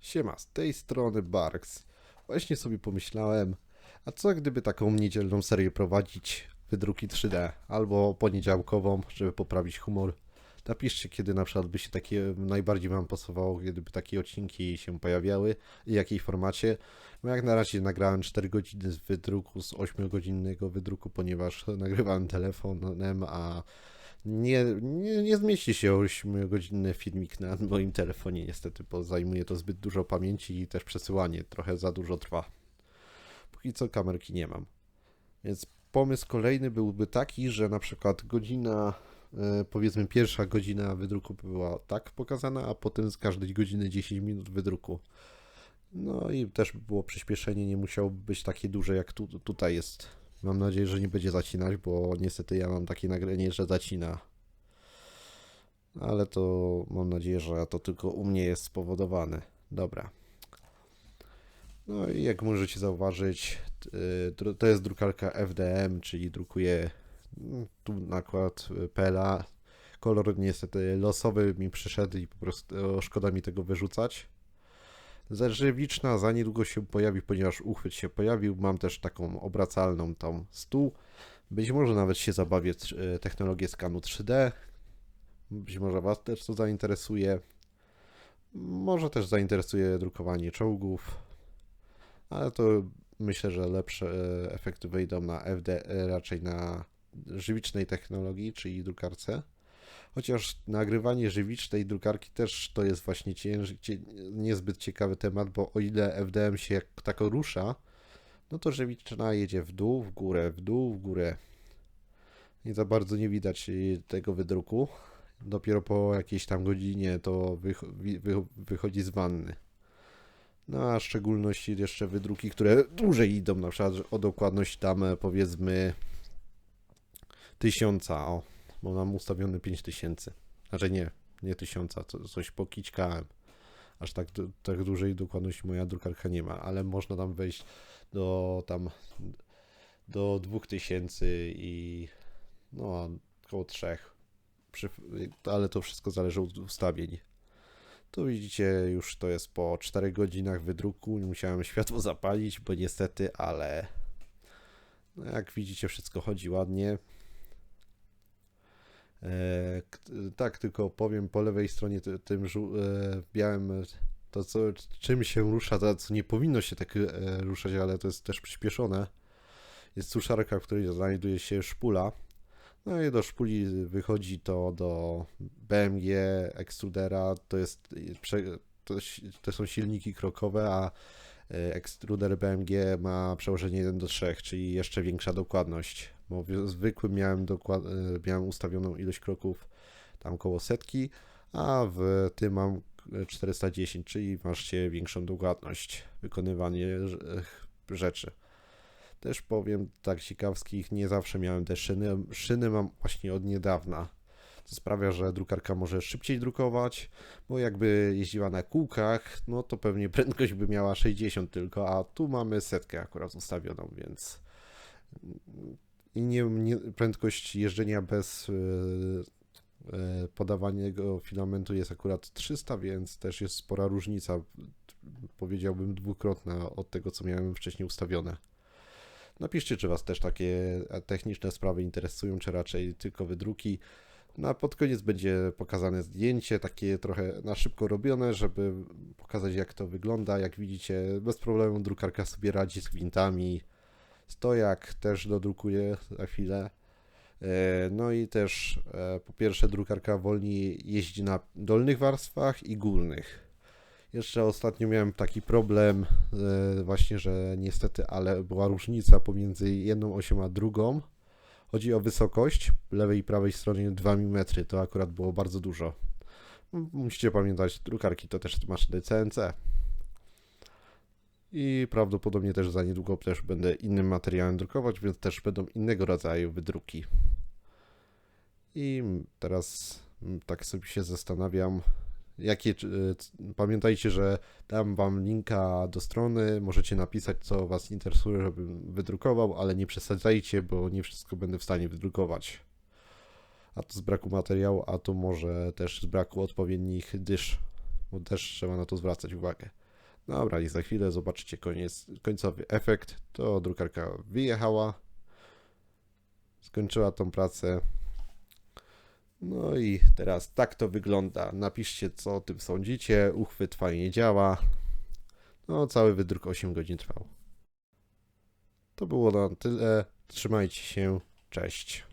Siema, z tej strony Barks. Właśnie sobie pomyślałem, a co gdyby taką niedzielną serię prowadzić, wydruki 3D, albo poniedziałkową, żeby poprawić humor. Napiszcie, kiedy na przykład by się takie najbardziej wam pasowało, gdyby takie odcinki się pojawiały i w jakiej formacie. No jak na razie nagrałem 4 godziny z wydruku, z 8-godzinnego wydruku, ponieważ nagrywałem telefonem, a nie, nie, nie zmieści się 8-godzinny filmik na moim telefonie niestety, bo zajmuje to zbyt dużo pamięci i też przesyłanie trochę za dużo trwa. Póki co kamerki nie mam. Więc pomysł kolejny byłby taki, że na przykład godzina, e, powiedzmy pierwsza godzina wydruku była tak pokazana, a potem z każdej godziny 10 minut wydruku. No i też by było przyspieszenie, nie musiało być takie duże jak tu, tutaj jest. Mam nadzieję, że nie będzie zacinać, bo niestety ja mam takie nagranie, że zacina. Ale to mam nadzieję, że to tylko u mnie jest spowodowane. Dobra. No i jak możecie zauważyć, y, to jest drukarka FDM, czyli drukuje mm, tu nakład PLA. Kolor niestety losowy mi przyszedł i po prostu szkoda mi tego wyrzucać. Zerżywiczna za niedługo się pojawi, ponieważ uchwyt się pojawił. Mam też taką obracalną tą stół. Być może nawet się zabawię e, technologię skanu 3D. Być może Was też to zainteresuje. Może też zainteresuje drukowanie czołgów. Ale to myślę, że lepsze e, efekty wejdą na FD, e, raczej na żywicznej technologii, czyli drukarce. Chociaż nagrywanie żywicznej drukarki też to jest właśnie cięż, niezbyt ciekawy temat, bo o ile FDM się jak tako rusza, no to żywiczna jedzie w dół, w górę, w dół, w górę. Nie za bardzo nie widać y, tego wydruku. Dopiero po jakiejś tam godzinie to wycho- wi- wy- wychodzi z wanny. No a szczególności jeszcze wydruki, które dłużej idą, na przykład o dokładność tam e, powiedzmy tysiąca, o, bo mam ustawiony 5000. Znaczy nie, nie tysiąca, co, coś pokićkałem. Aż tak, tak dużej dokładności moja drukarka nie ma, ale można tam wejść do tam do 2000 i no około 3. Przy, ale to wszystko zależy od ustawień. Tu widzicie, już to jest po 4 godzinach wydruku. Nie musiałem światło zapalić, bo niestety, ale no jak widzicie, wszystko chodzi ładnie. E, tak, tylko powiem po lewej stronie ty- tym e, białym e, to co, czym się rusza, to co nie powinno się tak ruszać, ale to jest też przyspieszone. Jest suszarka, w której znajduje się szpula. No i do szpuli wychodzi to do BMG ekstrudera, to jest to są silniki krokowe, a e, ekstruder BMG ma przełożenie 1 do 3, czyli jeszcze większa dokładność. Bo w zwykłym miałem, dokład, e, miałem ustawioną ilość kroków tam koło setki, a w tym mam e, 410, czyli macie większą dokładność wykonywanie rz- rzeczy. Też powiem tak ciekawskich, nie zawsze miałem te szyny. Szyny mam właśnie od niedawna. To sprawia, że drukarka może szybciej drukować, bo jakby jeździła na kółkach, no to pewnie prędkość by miała 60 tylko, a tu mamy setkę akurat ustawioną, więc i nie, nie prędkość jeżdżenia bez yy, yy, podawanego filamentu jest akurat 300, więc też jest spora różnica, powiedziałbym dwukrotna od tego, co miałem wcześniej ustawione. Napiszcie, czy Was też takie techniczne sprawy interesują, czy raczej tylko wydruki. Na pod koniec będzie pokazane zdjęcie, takie trochę na szybko robione, żeby pokazać jak to wygląda. Jak widzicie, bez problemu drukarka sobie radzi z gwintami. Stojak też dodrukuje za chwilę. E, No i też e, po pierwsze drukarka wolniej jeździ na dolnych warstwach i górnych. Jeszcze ostatnio miałem taki problem e, właśnie, że niestety, ale była różnica pomiędzy jedną osią a drugą. Chodzi o wysokość lewej i prawej strony 2 mm, to akurat było bardzo dużo. Musicie pamiętać, drukarki to też maszyny CNC. I prawdopodobnie też za niedługo też będę innym materiałem drukować, więc też będą innego rodzaju wydruki. I teraz tak sobie się zastanawiam, jakie. Pamiętajcie, że dam wam linka do strony, możecie napisać co was interesuje, żebym wydrukował, ale nie przesadzajcie, bo nie wszystko będę w stanie wydrukować. A to z braku materiału, a to może też z braku odpowiednich dysz, bo też trzeba na to zwracać uwagę. Dobra, i za chwilę zobaczycie koniec, końcowy efekt. To drukarka wyjechała, skończyła tą pracę. No i teraz tak to wygląda. Napiszcie, co o tym sądzicie. Uchwyt fajnie działa. No, cały wydruk 8 godzin trwał. To było na tyle. Trzymajcie się. Cześć.